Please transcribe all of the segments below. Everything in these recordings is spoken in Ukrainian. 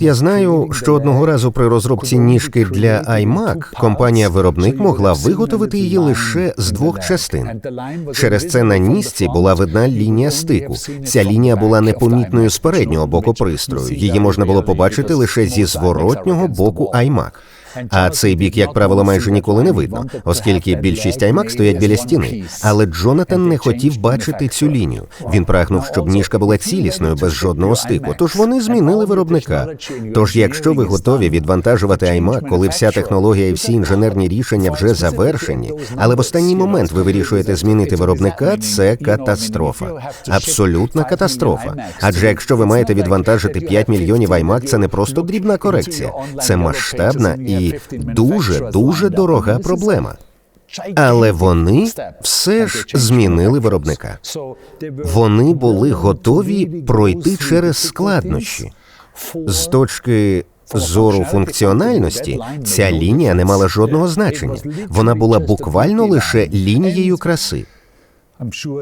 Я знаю, що одного разу при розробці ніжки для iMac компанія-виробник могла виготовити її лише з двох частин. Через це на ніжці була видна лінія стику. Ця лінія була непомітною з переднього боку пристрою. Її можна було побачити лише зі зворотнього боку iMac. А цей бік, як правило, майже ніколи не видно, оскільки більшість iMac стоять біля стіни. Але Джонатан не хотів бачити цю лінію. Він прагнув, щоб ніжка була цілісною без жодного стику. Тож вони змінили виробника. Тож, якщо ви готові відвантажувати iMac, коли вся технологія і всі інженерні рішення вже завершені, але в останній момент ви вирішуєте змінити виробника, це катастрофа. Абсолютна катастрофа. Адже якщо ви маєте відвантажити 5 мільйонів iMac, це не просто дрібна корекція, це масштабна і дуже дуже дорога проблема. Але вони все ж змінили виробника. Вони були готові пройти через складнощі. З точки зору функціональності ця лінія не мала жодного значення. Вона була буквально лише лінією краси.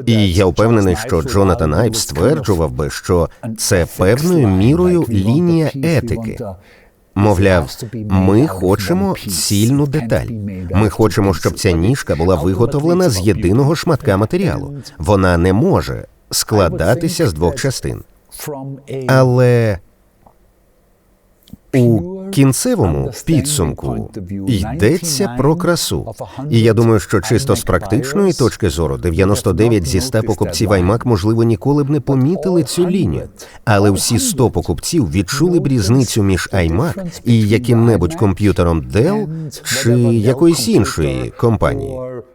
І я впевнений, що Джонатан Айв стверджував би, що це певною мірою лінія етики. Мовляв, ми хочемо цільну деталь. Ми хочемо, щоб ця ніжка була виготовлена з єдиного шматка матеріалу. Вона не може складатися з двох частин. Але у кінцевому підсумку йдеться про красу. І я думаю, що чисто з практичної точки зору 99 зі 100 покупців iMac, можливо, ніколи б не помітили цю лінію. Але всі 100 покупців відчули б різницю між iMac і яким-небудь комп'ютером Dell чи якоїсь іншої компанії.